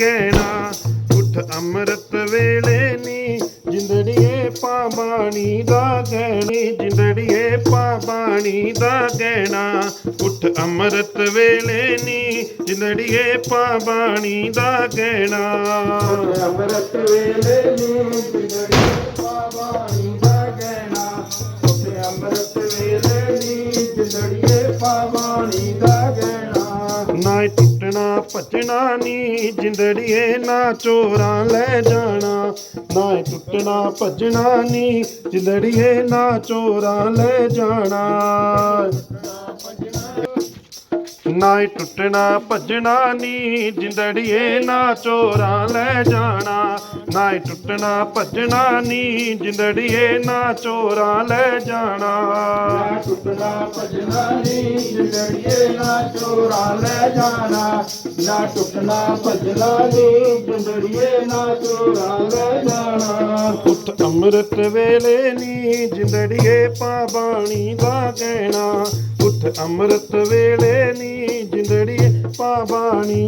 ਗਹਿਣਾ ਉੱਠ ਅੰਮ੍ਰਿਤ ਵੇਲੇ ਨੀ, ਜਿੰਦੜੀਏ ਪਾਬਾਣੀ ਦਾ ਗਹਿਣੀ, ਜਿੰਦੜੀਏ ਪਾਬਾਣੀ ਦਾ ਗਹਿਣਾ। ਉੱਠ ਅੰਮ੍ਰਿਤ ਵੇਲੇ ਨੀ, ਜਿੰਦੜੀਏ ਪਾਬਾਣੀ ਦਾ ਗਹਿਣਾ। ਅੰਮ੍ਰਿਤ ਵੇਲੇ ਨੀ ਜਿੰਦੜੀ ਪਾਵਾਣੀ ਦਾ ਗਹਿਣਾ। ਉੱਥੇ ਅੰਮ੍ਰਿਤ ਵੇਲੇ ਨੀ, ਜਿੰਦੜੀਏ ਪਾਵਾਣੀ ਦਾ ਗਹਿਣਾ। ਨਾ ਟੁੱਟਣਾ, ਭੱਜਣਾ ਨੀ ਜਿੰਦੜੀਏ ਨਾ ਚੋਰਾਂ ਲੈ ਜਾਣਾ। ਨਾ ਟੁੱਟਣਾ, ਭੱਜਣਾ ਨੀ ਜਿੰਦੜੀਏ ਨਾ ਚੋਰਾਂ ਲੈ ਜਾਣਾ। ਨਾ ਟੁੱਟਣਾ, ਭੱਜਣਾ ਨੀ ਜਿੰਦੜੀਏ ਨਾ ਚੋਰਾਂ ਲੈ ਜਾਣਾ। ਨਾ ਟੁੱਟਣਾ, ਭੱਜਣਾ ਨੀ ਜਿੰਦੜੀਏ ਨਾ ਚੋਰਾਂ ਲੈ ਜਾਣਾ। ਟੁੱਟਣਾ ਭਜਣਾ ਨਹੀਂ ਜਿੰਦੜੀਏ ਨਾ ਚੋਰਾ ਲੈ ਜਾਣਾ। ਨਾ ਟੁੱਟਣਾ, ਭਜਣਾ ਨੀ ਜਿੰਦੜੀਏ ਨਾ ਚੋਰਾ ਲੈ ਜਾਣਾ। ਉੱਠ ਅੰਮ੍ਰਿਤ ਵੇਲੇ ਨੀ ਜਿੰਦੜੀਏ ਪਾਬਾਣੀ ਦਾ ਕਹਿਣਾ। ਉੱਠ ਅੰਮ੍ਰਿਤ ਵੇਲੇ ਨੀ ਜਿੰਦੜੀਏ ਪਾਬਾਣੀ